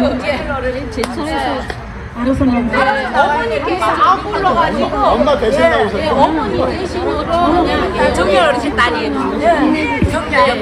나오셔서 이렇게 알아서 어머니께서 안 불러가지고 엄마 대신 나오셨죠? 예, 어머니 대신으로 그냥 정열 어르신 딸이에요. 정렬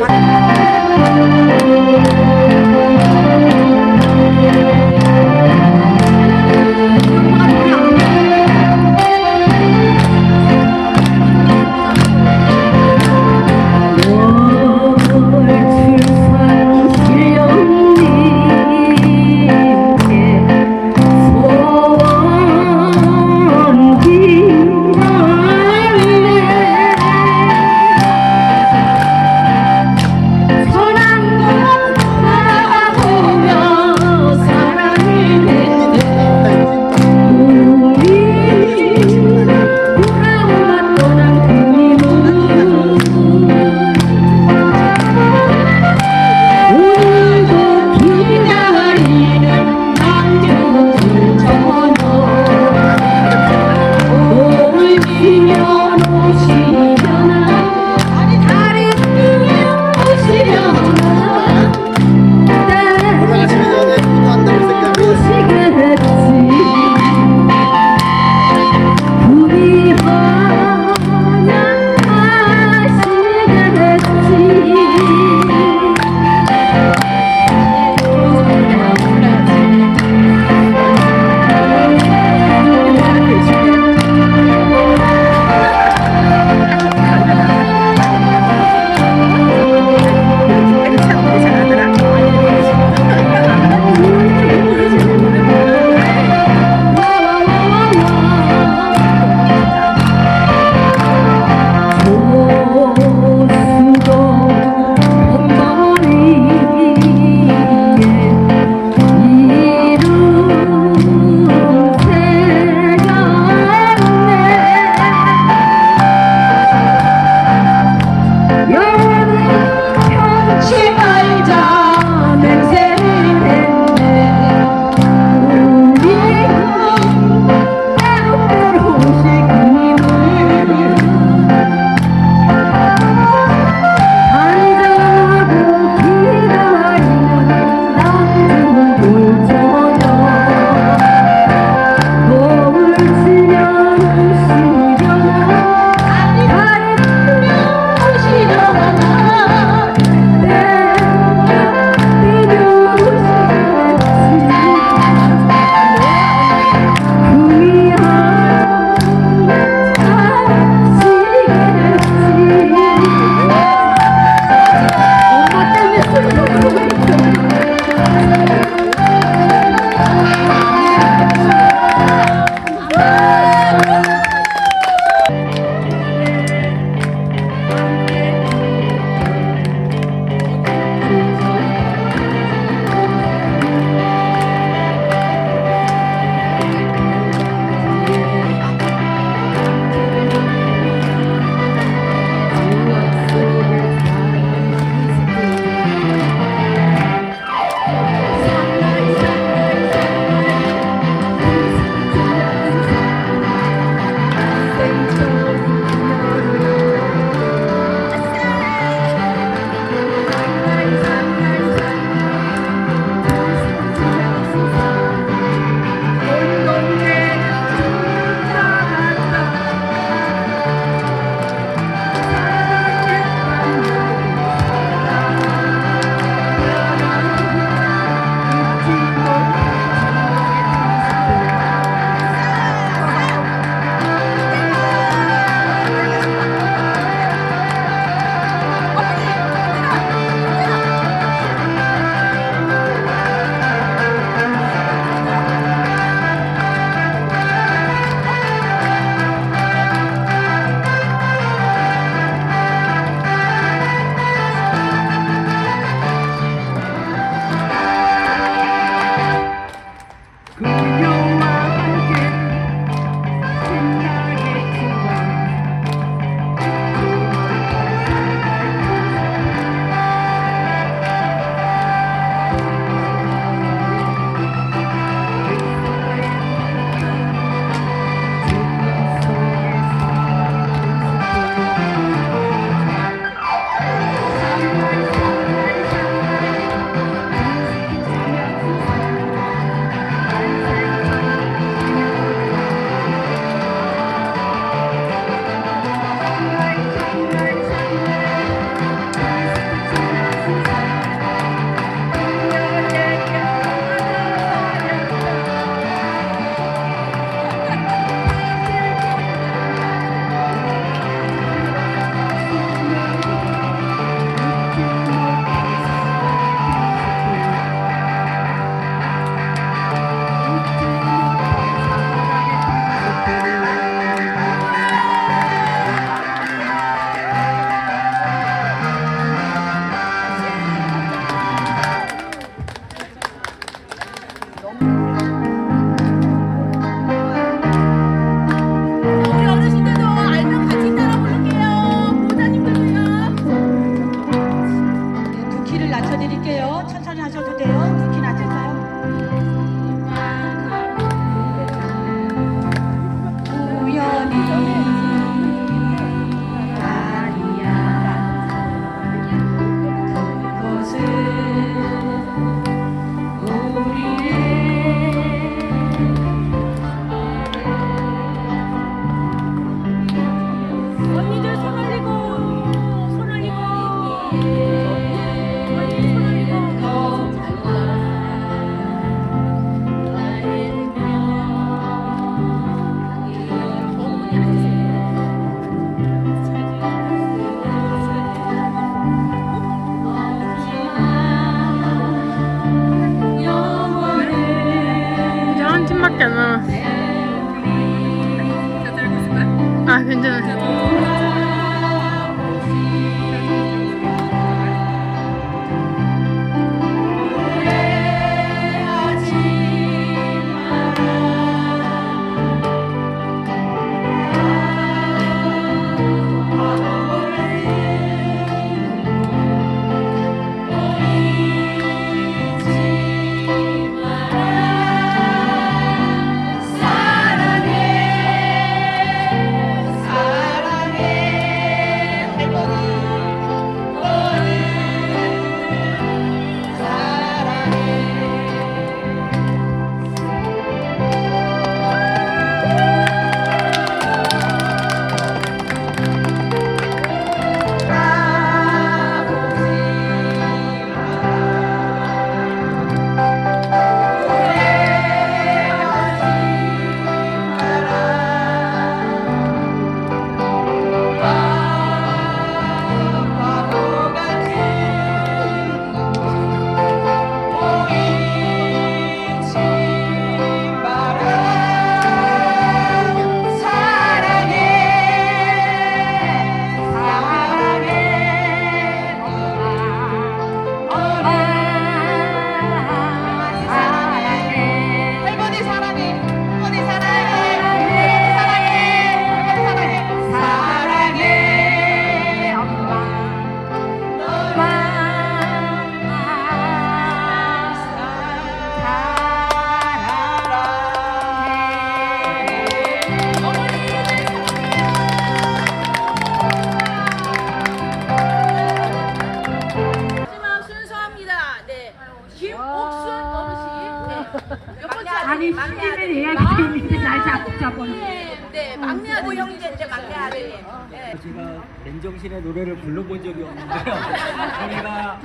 잡아. 네, 네, 막내 아들 형제인데 막내 아들님. 네. 제가 맨정신에 노래를 불러본 적이 없는데요. 저희가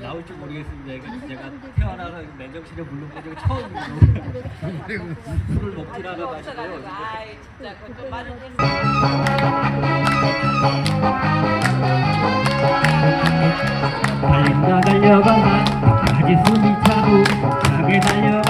나올 줄 모르겠습니다. 제가 태어나서 맨정신에 불러본 적이 처음이에요. 술을 먹질 않아가지고요. 아이, 진짜 그좀 말을 했어. 달린다 달려봐라 가지 숨이 차고 가게 달려봐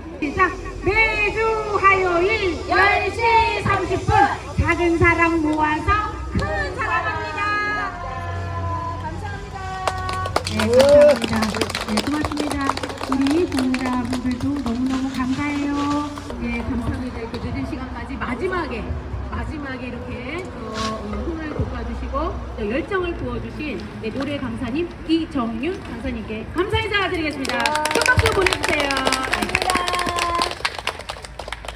시작! 매주 화요일 10시 30분 작은 사람 모아서 큰 사람합니다. 네, 감사합니다. 네, 고맙습니다. 우리 동자분들도 너무너무 감사해요. 예, 감사합니다. 이렇게 늦은 시간까지 마지막에 마지막에 이렇게 손을 돋궈주시고 또 열정을 부어주신 네, 노래 강사님 이정윤 강사님께 감사 인사 드리겠습니다. 큰 박수 보내주세요. 네.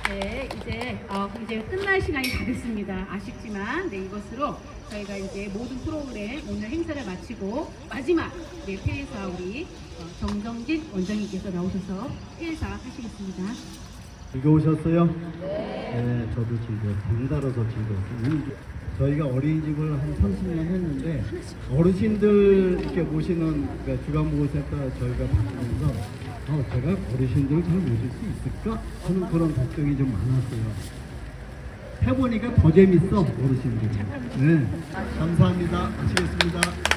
네, 이제 어, 이제 끝날 시간이 다 됐습니다. 아쉽지만 네, 이것으로 저희가 이제 모든 프로그램 오늘 행사를 마치고 마지막 네, 폐회사 우리 어, 정정진 원장님께서 나오셔서 폐회사 하시겠습니다. 즐거우셨어요? 네. 저도 즐거웠어요. 즐거웠어요. 음, 저희가 어린이집을 한 30년 했는데 어르신들 이렇게 모시는 그러니까 주간보호센터 저희가 바꾸면서 어, 제가 어르신들을 잘 모실 수 있을까 하는 그런 걱정이 좀 많았어요. 해보니까 더 재밌어 어르신들이. 네, 감사합니다. 마치겠습니다.